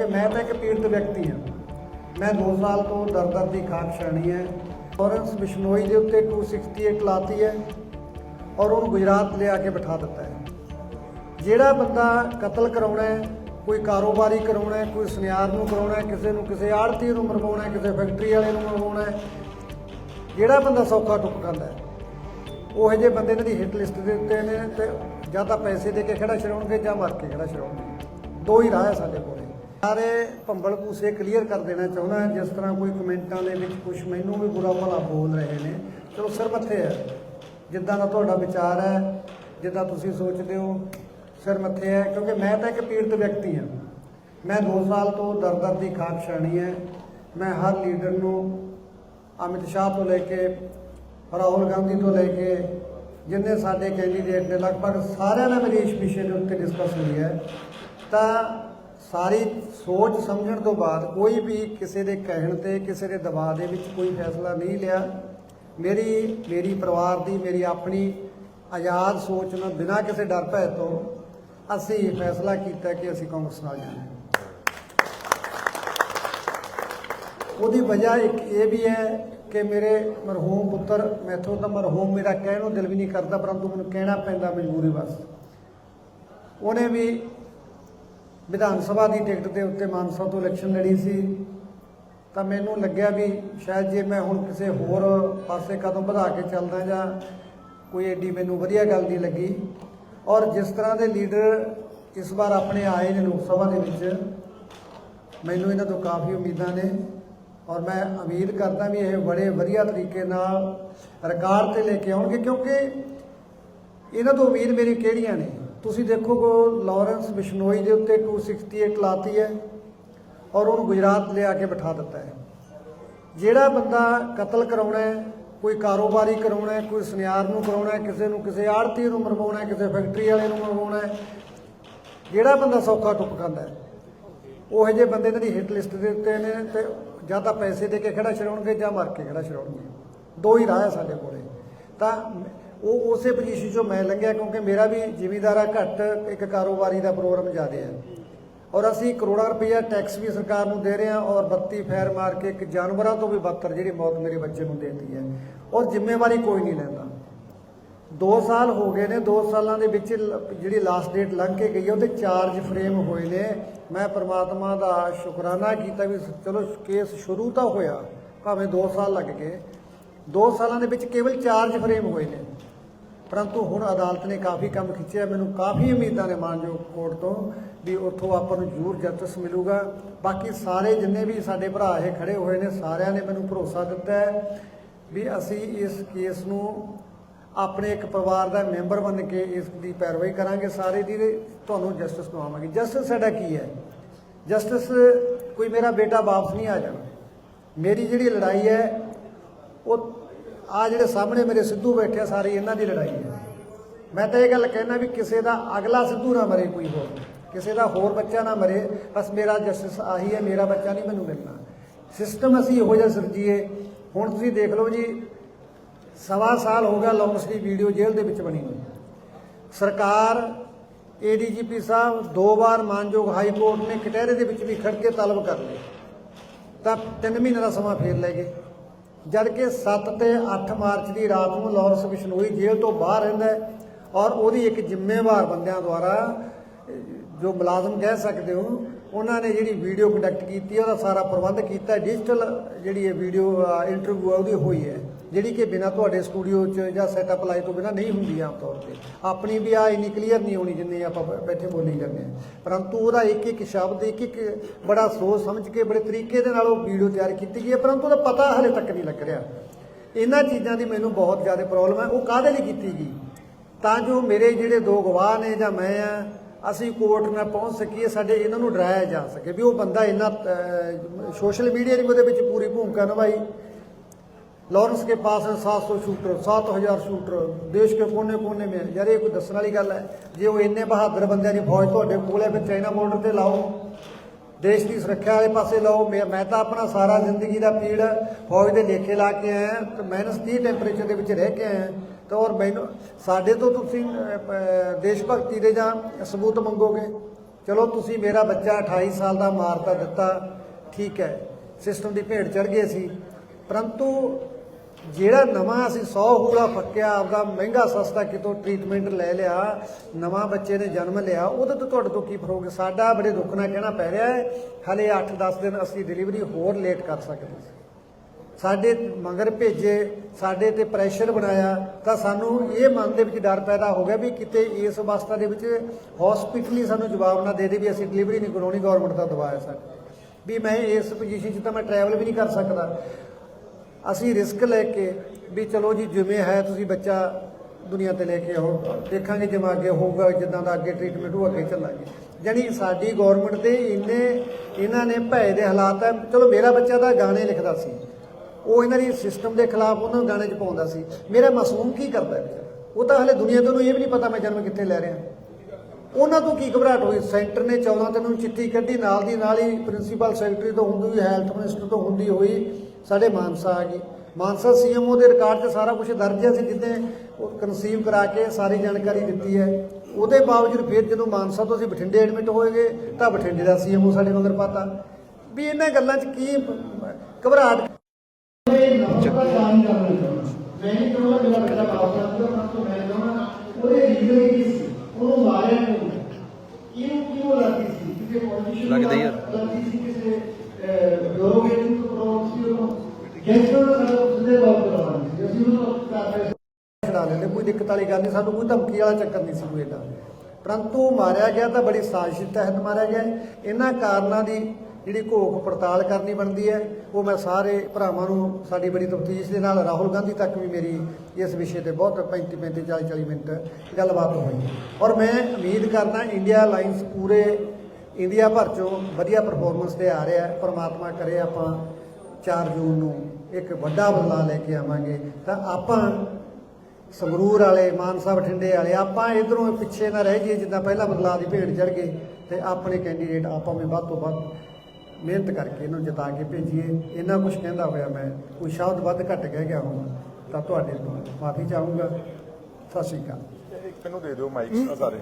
ਕਿਉਂਕਿ ਮੈਂ ਤਾਂ ਇੱਕ ਪੀੜਤ ਵਿਅਕਤੀ ਹਾਂ। ਮੈਂ 2 ਸਾਲ ਤੋਂ ਦਰ-ਦਰ ਦੀ ਖਾਕ ਛਾਣੀ ਹੈ। ਲਾਰੈਂਸ ਬਿਸ਼ਨੋਈ ਦੇ ਉੱਤੇ 268 ਲਾਤੀ ਹੈ ਔਰ ਉਹਨੂੰ ਗੁਜਰਾਤ ਲਿਆ ਕੇ ਬਿਠਾ ਦਿੱਤਾ ਹੈ। ਜਿਹੜਾ ਬੰਦਾ ਕਤਲ ਕਰਾਉਣਾ ਹੈ, ਕੋਈ ਕਾਰੋਬਾਰੀ ਕਰਾਉਣਾ ਹੈ, ਕੋਈ ਸੁਨਿਆਰ ਨੂੰ ਕਰਾਉਣਾ ਹੈ, ਕਿਸੇ ਨੂੰ ਕਿਸੇ ਆੜਤੀ ਨੂੰ ਮਰਵਾਉਣਾ ਹੈ, ਕਿਸੇ ਫੈਕਟਰੀ ਵਾਲੇ ਨੂੰ ਮਰਵਾਉਣਾ ਹੈ, ਜਿਹੜਾ ਬੰਦਾ ਸੌਖਾ ਟੁੱਕ ਕਰਦਾ ਹੈ, ਉਹ ਜਿਹੇ ਬੰਦੇ ਇਹਨਾਂ ਦੀ ਹਿੱਟ ਲਿਸਟ ਦੇ ਉੱਤੇ ਨੇ ਤੇ ਜਾਂ ਤਾਂ ਪੈਸੇ ਦੇ ਕੇ ਖੜਾ ਛਡਾਉਣਗੇ ਜਾਂ ਮਾਰ ਕੇ ਖੜਾ ਛਡਾਉਣਗੇ। ਦੋ ਹੀ ਰਾਹ ਹੈ ਸਾਡੇ ਕੋਲ। ਸਾਰੇ ਭੰਬਲ ਪੂਸੇ ਕਲੀਅਰ ਕਰ ਦੇਣਾ ਚਾਹੁੰਦਾ ਜਿਸ ਤਰ੍ਹਾਂ ਕੋਈ ਕਮੈਂਟਾਂ ਦੇ ਵਿੱਚ ਕੁਝ ਮੈਨੂੰ ਵੀ ਬੁਰਾ ਭਲਾ ਬੋਲ ਰਹੇ ਨੇ। ਚਲੋ ਸਿਰ ਮੱਥੇ ਹੈ। ਜਿੱਦਾਂ ਦਾ ਤੁਹਾਡਾ ਵਿਚਾਰ ਹੈ, ਜਿੱਦਾਂ ਤੁਸੀਂ ਸੋਚਦੇ ਹੋ, ਸਿਰ ਮੱਥੇ ਹੈ, ਕਿਉਂਕਿ ਮੈਂ ਤਾਂ ਇੱਕ ਪੀੜਤ ਵਿਅਕਤੀ ਹਾਂ। ਮੈਂ 2 ਸਾਲ ਤੋਂ ਦਰ-ਦਰ ਦੀ ਖਾਕ ਛਾਣੀ ਹੈ। ਮੈਂ ਹਰ ਲੀਡਰ ਨੂੰ ਅਮਿਤ ਸ਼ਾਹ ਤੋਂ ਲੈ ਕੇ, ਰਾਹੁਲ ਗਾਂਧੀ ਤੋਂ ਲੈ ਕੇ, ਜਿੰਨੇ ਸਾਡੇ ਕੈਂਡੀਡੇਟ ਨੇ, ਲਗਭਗ ਸਾਰਿਆਂ ਨਾਲ ਮੇਰੀ ਇਸ ਵਿਸ਼ੇ ਦੇ ਉੱਤੇ ਡਿਸਕਸ ਹੋਈ ਹੈ। ਤਾਂ ਸਾਰੀ ਸੋਚ ਸਮਝਣ ਤੋਂ ਬਾਅਦ ਕੋਈ ਵੀ ਕਿਸੇ ਦੇ ਕਹਿਣ ਤੇ ਕਿਸੇ ਦੇ ਦਬਾਅ ਦੇ ਵਿੱਚ ਕੋਈ ਫੈਸਲਾ ਨਹੀਂ ਲਿਆ। ਮੇਰੀ ਮੇਰੀ ਪਰਿਵਾਰ ਦੀ, ਮੇਰੀ ਆਪਣੀ ਆਜ਼ਾਦ ਸੋਚ ਨਾਲ ਬਿਨਾਂ ਕਿਸੇ ਡਰ ਭੈ ਤੋਂ ਅਸੀਂ ਇਹ ਫੈਸਲਾ ਕੀਤਾ ਕਿ ਅਸੀਂ ਕਾਂਗਰਸ ਨਾਲ ਜਾਣਾ। ਉਹਦੀ ਵਜ੍ਹਾ ਇੱਕ ਇਹ ਵੀ ਹੈ ਕਿ ਮੇਰੇ ਮਰਹੂਮ ਪੁੱਤਰ ਮੈਥੋਂ ਤਾਂ ਮਰਹੂਮ ਮੇਰਾ ਕਹਿਣ ਨੂੰ ਦਿਲ ਵੀ ਨਹੀਂ ਕਰਦਾ, ਪਰੰਤੂ ਮੈਨੂੰ ਕਹਿਣਾ ਪੈਂਦਾ ਮਜਬੂਰੀ ਬਸ ਉਹਨੇ ਵੀ ਵਿਧਾਨ ਸਭਾ ਦੀ ਟਿਕਟ ਦੇ ਉੱਤੇ ਮਾਨਸਾ ਤੋਂ ਇਲੈਕਸ਼ਨ ਲੜੀ ਸੀ। ਤਾਂ ਮੈਨੂੰ ਲੱਗਿਆ ਵੀ ਸ਼ਾਇਦ ਜੇ ਮੈਂ ਹੁਣ ਕਿਸੇ ਹੋਰ ਪਾਸੇ ਕਦਮ ਵਧਾ ਕੇ ਚੱਲਦਾ ਜਾਂ ਕੋਈ ਏਡੀ ਮੈਨੂੰ ਵਧੀਆ ਗੱਲ ਨਹੀਂ ਲੱਗੀ। ਔਰ ਜਿਸ ਤਰ੍ਹਾਂ ਦੇ ਲੀਡਰ ਇਸ ਵਾਰ ਆਪਣੇ ਆਏ ਨੇ ਲੋਕ ਸਭਾ ਦੇ ਵਿੱਚ, ਮੈਨੂੰ ਇਹਨਾਂ ਤੋਂ ਕਾਫੀ ਉਮੀਦਾਂ ਨੇ। ਔਰ ਮੈਂ ਉਮੀਦ ਕਰਦਾ ਵੀ ਇਹ ਬੜੇ ਵਧੀਆ ਤਰੀਕੇ ਨਾਲ ਰਿਕਾਰਡ ਤੇ ਲੈ ਕੇ ਆਉਣਗੇ ਕਿਉਂਕਿ ਇਹਨਾਂ ਤੋਂ ਉਮੀਦ ਮੇਰੀ ਕਿਹੜੀਆਂ ਨੇ? ਤੁਸੀਂ ਦੇਖੋਗੇ ਲਾਰੈਂਸ ਬਿਸ਼ਨੋਈ ਦੇ ਉੱਤੇ 268 ਲਾਤੀ ਹੈ ਔਰ ਉਹਨੂੰ ਗੁਜਰਾਤ ਲਿਆ ਕੇ ਬਿਠਾ ਦਿੱਤਾ ਹੈ। ਜਿਹੜਾ ਬੰਦਾ ਕਤਲ ਕਰਾਉਣਾ ਹੈ, ਕੋਈ ਕਾਰੋਬਾਰੀ ਕਰਾਉਣਾ ਹੈ, ਕੋਈ ਸੁਨਿਆਰ ਨੂੰ ਕਰਾਉਣਾ ਹੈ, ਕਿਸੇ ਨੂੰ ਕਿਸੇ ਆੜਤੀ ਨੂੰ ਮਰਵਾਉਣਾ ਹੈ, ਕਿਸੇ ਫੈਕਟਰੀ ਵਾਲੇ ਨੂੰ ਮਰਵਾਉਣਾ ਹੈ, ਜਿਹੜਾ ਬੰਦਾ ਸੌਖਾ ਟੁੱਪ ਖਾਂਦਾ ਹੈ, ਉਹ ਜਿਹੇ ਬੰਦੇ ਇਹਨਾਂ ਦੀ ਹਿੱਟ ਲਿਸਟ ਦੇ ਉੱਤੇ ਨੇ ਤੇ ਜਾਂ ਤਾਂ ਪੈਸੇ ਦੇ ਕੇ ਖੜਾ ਛਡਾਉਣਗੇ ਜਾਂ ਮਾਰ ਕੇ ਖੜਾ ਛਡਾਉਣਗੇ। ਦੋ ਹੀ ਰਾਹ ਹੈ ਸਾਡੇ ਕੋਲੇ। ਤਾਂ ਉਹ ਉਸੇ ਪੋਜੀਸ਼ਨ 'ਚੋਂ ਮੈਂ ਲੰਘਿਆ ਕਿਉਂਕਿ ਮੇਰਾ ਵੀ ਜ਼ਿਮੀਦਾਰਾ ਘੱਟ ਇੱਕ ਕਾਰੋਬਾਰੀ ਦਾ ਪ੍ਰੋਗਰਾਮ ਜ਼ਿਆਦਾ ਹੈ ਔਰ ਅਸੀਂ ਕਰੋੜਾਂ ਰੁਪਈਆ ਟੈਕਸ ਵੀ ਸਰਕਾਰ ਨੂੰ ਦੇ ਰਹੇ ਹਾਂ ਔਰ 32 ਫੈਰ ਮਾਰ ਕੇ ਇੱਕ ਜਾਨਵਰਾਂ ਤੋਂ ਵੀ ਬੱਤਰ ਜਿਹੜੀ ਮੌਤ ਮੇਰੇ ਬੱਚੇ ਨੂੰ ਦੇਤੀ ਹੈ। ਔਰ ਜ਼ਿੰਮੇਵਾਰੀ ਕੋਈ ਨਹੀਂ ਲੈਂਦਾ। 2 ਸਾਲ ਹੋ ਗਏ ਨੇ 2 ਸਾਲਾਂ ਦੇ ਵਿੱਚ ਜਿਹੜੀ ਲਾਸਟ ਡੇਟ ਲੰਘ ਕੇ ਗਈ ਹੈ ਉਹਦੇ ਚਾਰਜ ਫਰੇਮ ਹੋਏ ਨੇ। ਮੈਂ ਪਰਮਾਤਮਾ ਦਾ ਸ਼ੁਕਰਾਨਾ ਕੀਤਾ ਵੀ ਚਲੋ ਕੇਸ ਸ਼ੁਰੂ ਤਾਂ ਹੋਇਆ, ਭਾਵੇਂ 2 ਸਾਲ ਲੱਗ ਗਏ। 2 ਸਾਲਾਂ ਦੇ ਵਿੱਚ ਕੇਵਲ ਚਾਰਜ ਫਰੇਮ ਹੋਏ ਨੇ। ਪਰੰਤੂ ਹੁਣ ਅਦਾਲਤ ਨੇ ਕਾਫੀ ਕੰਮ ਖਿੱਚਿਆ ਮੈਨੂੰ ਕਾਫੀ ਉਮੀਦਾਂ ਨੇ ਮਾਨਯੋਗ ਕੋਰਟ ਤੋਂ ਵੀ ਉੱਥੋਂ ਆਪਾਂ ਨੂੰ ਜ਼ਰੂਰ ਜਸਟਿਸ ਮਿਲੂਗਾ। ਬਾਕੀ ਸਾਰੇ ਜਿੰਨੇ ਵੀ ਸਾਡੇ ਭਰਾ ਇਹ ਖੜੇ ਹੋਏ ਨੇ, ਸਾਰਿਆਂ ਨੇ ਮੈਨੂੰ ਭਰੋਸਾ ਦਿੱਤਾ ਹੈ ਵੀ ਅਸੀਂ ਇਸ ਕੇਸ ਨੂੰ ਆਪਣੇ ਇੱਕ ਪਰਿਵਾਰ ਦਾ ਮੈਂਬਰ ਬਣ ਕੇ ਇਸ ਦੀ ਪੈਰਵਾਈ ਕਰਾਂਗੇ। ਸਾਰੇ ਦੀ ਤੁਹਾਨੂੰ ਜਸਟਿਸ ਦਵਾਵਾਂਗੇ। ਜਸਟਿਸ ਸਾਡਾ ਕੀ ਹੈ? ਜਸਟਿਸ ਕੋਈ ਮੇਰਾ ਬੇਟਾ ਵਾਪਸ ਨਹੀਂ ਆ ਜਾਣਾ। ਮੇਰੀ ਜਿਹੜੀ ਲੜਾਈ ਹੈ ਆ ਜਿਹੜੇ ਸਾਹਮਣੇ ਮੇਰੇ ਸਿੱਧੂ ਬੈਠੇ ਆ, ਸਾਰੇ ਇਹਨਾਂ ਦੀ ਲੜਾਈ ਹੈ। ਮੈਂ ਤਾਂ ਇਹ ਗੱਲ ਕਹਿਣਾ ਵੀ ਕਿਸੇ ਦਾ ਅਗਲਾ ਸਿੱਧੂ ਨਾ ਮਰੇ ਕੋਈ ਹੋਰ। ਕਿਸੇ ਦਾ ਹੋਰ ਬੱਚਾ ਨਾ ਮਰੇ। ਬਸ ਮੇਰਾ ਜਸਟਿਸ ਆਹੀ ਹੈ, ਮੇਰਾ ਬੱਚਾ ਨਹੀਂ ਮੈਨੂੰ ਮਿਲਣਾ। ਸਿਸਟਮ ਅਸੀਂ ਇਹੋ ਜਿਹਾ ਸਿਰਜੀਏ। ਹੁਣ ਤੁਸੀਂ ਦੇਖ ਲਓ ਜੀ, ਸਵਾ ਸਾਲ ਹੋ ਗਿਆ ਲੌਂਗਸ ਦੀ ਵੀਡੀਓ ਜੇਲ੍ਹ ਦੇ ਵਿੱਚ ਬਣੀ ਨੂੰ ਸਰਕਾਰ ਏਡੀਜੀਪੀ ਸਾਹਿਬ ਦੋ ਵਾਰ ਮਾਨਯੋਗ ਹਾਈ ਕੋਰਟ ਨੇ ਕਟਹਿਰੇ ਦੇ ਵਿੱਚ ਵੀ ਖੜ ਕੇ ਤਲਬ ਕਰ ਲਏ। ਤਾਂ 3 ਮਹੀਨੇ ਦਾ ਸਮਾਂ ਫੇਰ ਲੈ ਗਏ। ਜਦਕਿ 7 ਤੇ 8 ਮਾਰਚ ਦੀ ਰਾਤ ਨੂੰ ਲਾਰੈਂਸ ਬਿਸ਼ਨੋਈ ਜੇਲ੍ਹ ਤੋਂ ਬਾਹਰ ਰਹਿੰਦਾ ਹੈ ਔਰ ਉਹਦੀ ਇੱਕ ਜ਼ਿੰਮੇਵਾਰ ਬੰਦਿਆਂ ਦੁਆਰਾ ਜੋ ਮੁਲਾਜ਼ਮ ਕਹਿ ਸਕਦੇ ਹੋ, ਉਹਨਾਂ ਨੇ ਜਿਹੜੀ ਵੀਡੀਓ ਕੰਡਕਟ ਕੀਤੀ ਉਹਦਾ ਸਾਰਾ ਪ੍ਰਬੰਧ ਕੀਤਾ ਡਿਜੀਟਲ ਜਿਹੜੀ ਇਹ ਵੀਡੀਓ ਇੰਟਰਵਿਊ ਆ, ਉਹਦੀ ਹੋਈ ਹੈ। ਜਿਹੜੀ ਕਿ ਬਿਨਾਂ ਤੁਹਾਡੇ ਸਟੂਡੀਓ 'ਚ ਜਾਂ ਸੈਟਅਪ ਲਾਈ ਤੋਂ ਬਿਨਾਂ ਨਹੀਂ ਹੁੰਦੀ ਆਮ ਤੌਰ ਤੇ। ਆਪਣੀ ਵੀ ਆ ਇੰਨੀ ਕਲੀਅਰ ਨਹੀਂ ਹੋਣੀ ਜਿੰਨੀ ਆਪਾਂ ਬੈਠੇ ਬੋਲੀ ਜਾਂਦੇ ਹਾਂ। ਪਰੰਤੂ ਉਹਦਾ ਇੱਕ ਇੱਕ ਸ਼ਬਦ, ਇੱਕ ਇੱਕ ਬੜਾ ਸੋਚ ਸਮਝ ਕੇ, ਬੜੇ ਤਰੀਕੇ ਦੇ ਨਾਲ ਉਹ ਵੀਡੀਓ ਤਿਆਰ ਕੀਤੀ ਗਈ ਹੈ, ਪਰੰਤੂ ਉਹਦਾ ਪਤਾ ਹਲੇ ਤੱਕ ਨਹੀਂ ਲੱਗ ਰਿਹਾ। ਇਹਨਾਂ ਚੀਜ਼ਾਂ ਦੀ ਮੈਨੂੰ ਬਹੁਤ ਜ਼ਿਆਦਾ ਪ੍ਰੋਬਲਮ ਹੈ। ਉਹ ਕਾਹਦੇ ਲਈ ਕੀਤੀ ਗਈ? ਤਾਂ ਜੋ ਮੇਰੇ ਜਿਹੜੇ ਦੋ ਗਵਾਹ ਨੇ ਜਾਂ ਮੈਂ ਆ, ਅਸੀਂ ਕੋਰਟ ਨਾਲ ਪਹੁੰਚ ਸਕੀਏ, ਸਾਡੇ ਇਹਨਾਂ ਨੂੰ ਡਰਾਇਆ ਜਾ ਸਕੇ ਵੀ ਉਹ ਬੰਦਾ ਇੰਨਾ ਸੋਸ਼ਲ ਮੀਡੀਆ ਦੀ ਉਹਦੇ ਵਿੱਚ ਪੂਰੀ ਭੂਮਿਕਾ ਨਿਭਾਈ। लॉरेंस के पास है 700 शूटर 7000 शूटर ਦੇਸ਼ के ਕੋਨੇ ਕੋਨੇ में ਯਾਰ ਇਹ ਕੋਈ ਦੱਸਣ ਵਾਲੀ ਗੱਲ ਹੈ ਜੇ ਉਹ ਇੰਨੇ ਬਹਾਦਰ ਬੰਦਿਆਂ ਦੀ ਫੌਜ ਤੁਹਾਡੇ ਕੋਲ ਹੈ ਫਿਰ ਚਾਈਨਾ ਬਾਰਡਰ ਤੇ ਲਾਓ ਦੇਸ਼ ਦੀ ਸੁਰੱਖਿਆ ਵਾਲੇ ਪਾਸੇ ਲਾਓ ਮੈਂ ਮੈਂ ਤਾਂ ਆਪਣਾ ਸਾਰਾ ਜ਼ਿੰਦਗੀ ਦਾ ਪੀੜ ਫੌਜ ਦੇ ਲੇਖੇ ਲਾ ਕੇ ਆਇਆ ਤੇ ਮਾਈਨਸ 30 ਟੈਂਪਰੇਚਰ ਦੇ ਵਿੱਚ ਰਹਿ ਕੇ ਆਇਆ ਤਾਂ ਔਰ ਮੈਨੂੰ ਸਾਡੇ ਤੋਂ ਤੁਸੀਂ ਅਹ, ਪ- ਦੇਸ਼ ਭਗਤੀ ਦੇ ਜਾਂ ਸਬੂਤ ਮੰਗੋਗੇ ਚਲੋ ਤੁਸੀਂ ਮੇਰਾ ਬੱਚਾ 28 ਸਾਲ ਦਾ ਮਾਰਤਾ ਦਿੱਤਾ ਠੀਕ ਹੈ ਸਿਸਟਮ ਦੀ ਭੇਡ ਚੜ ਗਏ ਸੀ ਪਰੰਤੂ ਜਿਹੜਾ ਨਵਾਂ ਅਸੀਂ 100 ਹੂੜਾ ਫੱਕਿਆ ਆਪਦਾ ਮਹਿੰਗਾ ਸਸਤਾ ਕਿਤੋਂ ਟ੍ਰੀਟਮੈਂਟ ਲੈ ਲਿਆ, ਨਵਾਂ ਬੱਚੇ ਨੇ ਜਨਮ ਲਿਆ, ਉਹਦੇ ਤੋਂ ਤੁਹਾਡੇ ਤੋਂ ਕੀ ਫਰੋਗ ਸਾਡਾ ਬੜੇ ਦੁੱਖ ਨਾਲ ਕਹਿਣਾ ਪੈ ਰਿਹਾ ਹੈ, ਹਲੇ 8-10 ਦਿਨ ਅਸੀਂ ਡਿਲੀਵਰੀ ਹੋਰ ਲੇਟ ਕਰ ਸਕਦੇ ਸੀ। ਸਾਡੇ ਮਗਰ ਭੇਜੇ, ਸਾਡੇ ਤੇ ਪ੍ਰੈਸ਼ਰ ਬਣਾਇਆ, ਤਾਂ ਸਾਨੂੰ ਇਹ ਮਨ ਦੇ ਵਿੱਚ ਡਰ ਪੈਦਾ ਹੋ ਗਿਆ ਵੀ ਕਿਤੇ ਇਸ ਅਵਸਥਾ ਦੇ ਵਿੱਚ ਹਸਪੀਟਲ ਹੀ ਸਾਨੂੰ ਜਵਾਬ ਨਾ ਦੇ ਦੇ ਵੀ ਅਸੀਂ ਡਿਲੀਵਰੀ ਨਹੀਂ ਕਰਾਉਣੀ ਗਵਰਨਮੈਂਟ ਦਾ ਦਬਾਅ ਹੈ ਸਾਡੇ। ਵੀ ਮੈਂ ਇਸ ਪੋਜੀਸ਼ਨ 'ਚ ਤਾਂ ਮੈਂ ਟਰੈਵਲ ਵੀ ਨਹੀਂ ਕਰ ਸਕਦਾ। ਅਸੀਂ ਰਿਸਕ ਲੈ ਕੇ ਵੀ ਚਲੋ ਜੀ ਜਿਵੇਂ ਹੈ ਤੁਸੀਂ ਬੱਚਾ ਦੁਨੀਆ ਤੇ ਲੈ ਕੇ ਆਓ, ਦੇਖਾਂਗੇ ਜਿਵੇਂ ਅੱਗੇ ਹੋਊਗਾ, ਜਿੱਦਾਂ ਦਾ ਅੱਗੇ ਟ੍ਰੀਟਮੈਂਟ ਉਹ ਅੱਗੇ ਚੱਲਾਂਗੇ। ਜਾਣੀ ਸਾਡੀ ਗਵਰਨਮੈਂਟ ਦੇ ਇੰਨੇ, ਇਹਨਾਂ ਨੇ ਭੈ ਦੇ ਹਾਲਾਤ ਹੈ ਚਲੋ ਮੇਰਾ ਬੱਚਾ ਤਾਂ ਗਾਣੇ ਲਿਖਦਾ ਸੀ। ਉਹ ਇਹਨਾਂ ਦੀ ਸਿਸਟਮ ਦੇ ਖਿਲਾਫ ਉਹਨਾਂ ਨੂੰ ਗਾਣੇ 'ਚ ਪਾਉਂਦਾ ਸੀ। ਮੇਰਾ ਮਾਸੂਮ ਕੀ ਕਰਦਾ ਉਹ ਤਾਂ ਹਲੇ ਦੁਨੀਆ ਤੋਂ ਨੂੰ ਇਹ ਵੀ ਨਹੀਂ ਪਤਾ ਮੈਂ ਜਨਮ ਕਿੱਥੇ ਲੈ ਰਿਹਾ। ਉਹਨਾਂ ਤੋਂ ਕੀ ਘਬਰਾਹਟ ਹੋਈ? ਸੈਂਟਰ ਨੇ 14 ਤੈਨੂੰ ਚਿੱਠੀ ਕੱਢੀ, ਨਾਲ ਦੀ ਨਾਲ ਹੀ ਪ੍ਰਿੰਸੀਪਲ ਸੈਕਟਰੀ ਤੋਂ ਹੁੰਦੀ ਹੋਈ ਹੈਲਥ ਮਿਨਿਸਟਰ ਤੋਂ ਹੁੰਦੀ ਹੋਈ। ਸਾਡੇ ਮਾਨਸਾ ਆ ਗਈ ਮਾਨਸਾ ਸੀਐਮਓ ਦੇ ਰਿਕਾਰਡ 'ਚ ਸਾਰਾ ਕੁਝ ਦਰਜ ਹੈ ਸੀ ਜਿੱਦੇ ਕਨਸੀਵ ਕਰਾ ਕੇ ਸਾਰੀ ਜਾਣਕਾਰੀ ਦਿੱਤੀ ਹੈ। ਉਹਦੇ ਬਾਵਜੂਦ ਫਿਰ ਜਦੋਂ ਮਾਨਸਾ ਤੋਂ ਅਸੀਂ ਬਠਿੰਡੇ ਐਡਮਿਟ ਹੋਏਗੇ, ਤਾਂ ਬਠਿੰਡੇ ਦਾ ਸੀਐਮਓ ਸਾਡੇ ਮਗਰ ਪਾਤਾ। ਵੀ ਇਹਨਾਂ ਗੱਲਾਂ 'ਚ ਕੀ ਘਬਰਾਹਟ ਮੈਂ ਨਹੀਂ ਚਾਹੁੰਦਾ ਮੇਰਾ ਬੱਚਾ ਵਾਪਸ ਆ। ਜਾਵੇ ਪਰ ਮੈਂ ਚਾਹੁੰਦਾ ਉਹਦੇ ਰੀਜ਼ਨ ਕੀ ਸੀ ਉਹਨੂੰ ਮਾਰਿਆ ਕਿਉਂ ਕਿਉਂ ਲੱਗਦੀ ਸੀ ਕਿਸੇ ਪੋਜੀਸ਼ਨ ਲੱਗਦਾ ਹੀ ਛਡਾ ਲੈਂਦੇ, ਕੋਈ ਦਿੱਕਤ ਵਾਲੀ ਗੱਲ ਨਹੀਂ, ਸਾਨੂੰ ਕੋਈ ਧਮਕੀ ਵਾਲਾ ਚੱਕਰ ਨਹੀਂ ਸੀ ਕੋਈ ਏਡਾ ਪਰੰਤੂ ਮਾਰਿਆ ਗਿਆ ਤਾਂ ਬੜੀ ਸਾਜ਼ਿਸ਼ ਤਹਿਤ ਮਾਰਿਆ ਗਿਆ ਇਹਨਾਂ ਕਾਰਨਾਂ ਦੀ ਜਿਹੜੀ ਘੋਖ ਪੜਤਾਲ ਕਰਨੀ ਬਣਦੀ ਹੈ, ਉਹ ਮੈਂ ਸਾਰੇ ਭਰਾਵਾਂ ਨੂੰ ਸਾਡੀ ਬੜੀ ਤਫਤੀਸ਼ ਦੇ ਨਾਲ ਰਾਹੁਲ ਗਾਂਧੀ ਤੱਕ ਵੀ ਮੇਰੀ ਇਸ ਵਿਸ਼ੇ ਤੇ ਬਹੁਤ 35 35 40 40 ਮਿੰਟ ਗੱਲਬਾਤ ਹੋਈ। ਔਰ ਮੈਂ ਉਮੀਦ ਕਰਦਾ ਇੰਡੀਆ ਅਲਾਈਅੰਸ ਪੂਰੇ ਇੰਡੀਆ ਭਰ ਚੋਂ ਵਧੀਆ ਪਰਫਾਰਮੈਂਸ ਤੇ ਆ ਰਿਹਾ ਹੈ। ਪਰਮਾਤਮਾ ਕਰੇ ਆਪਾਂ 4 ਜੂਨ ਨੂੰ ਇੱਕ ਵੱਡਾ ਬਦਲਾਅ ਲੈ ਕੇ ਆਵਾਂਗੇ, ਤਾਂ ਆਪਾਂ ਸੰਗਰੂਰ ਵਾਲੇ ਮਾਨਸਾ ਬਠਿੰਡੇ ਵਾਲੇ, ਆਪਾਂ ਇਧਰੋਂ ਪਿੱਛੇ ਨਾ ਰਹਿ ਜਾਈਏ, ਜਿੱਦਾਂ ਪਹਿਲਾਂ ਬਦਲਾਅ ਦੀ ਭੇਡ ਚੜ ਗਏ ਤੇ ਆਪਣੇ ਕੈਂਡੀਡੇਟ ਆਪਾਂ ਵੀ ਵੱਧ ਤੋਂ ਵੱਧ ਮਿਹਨਤ ਕਰਕੇ ਇਹਨੂੰ ਜਿਤਾ ਕੇ ਭੇਜੀਏ। ਇਹਨਾਂ ਕੁਝ ਕਹਿੰਦਾ ਹੋਇਆ ਮੈਂ, ਕੋਈ ਸ਼ਬਦ ਵੱਧ ਘੱਟ ਕਹਿ ਗਿਆ ਹੋਵਾਂ ਤਾਂ ਤੁਹਾਡੇ ਤੋਂ ਮਾਫੀ ਚਾਹੂੰਗਾ। ਸਤਿ ਸ਼੍ਰੀ ਅਕਾਲ। ਮੈਨੂੰ ਦੇ ਦਿਓ ਮਾਈਕ ਸਾਰੇ।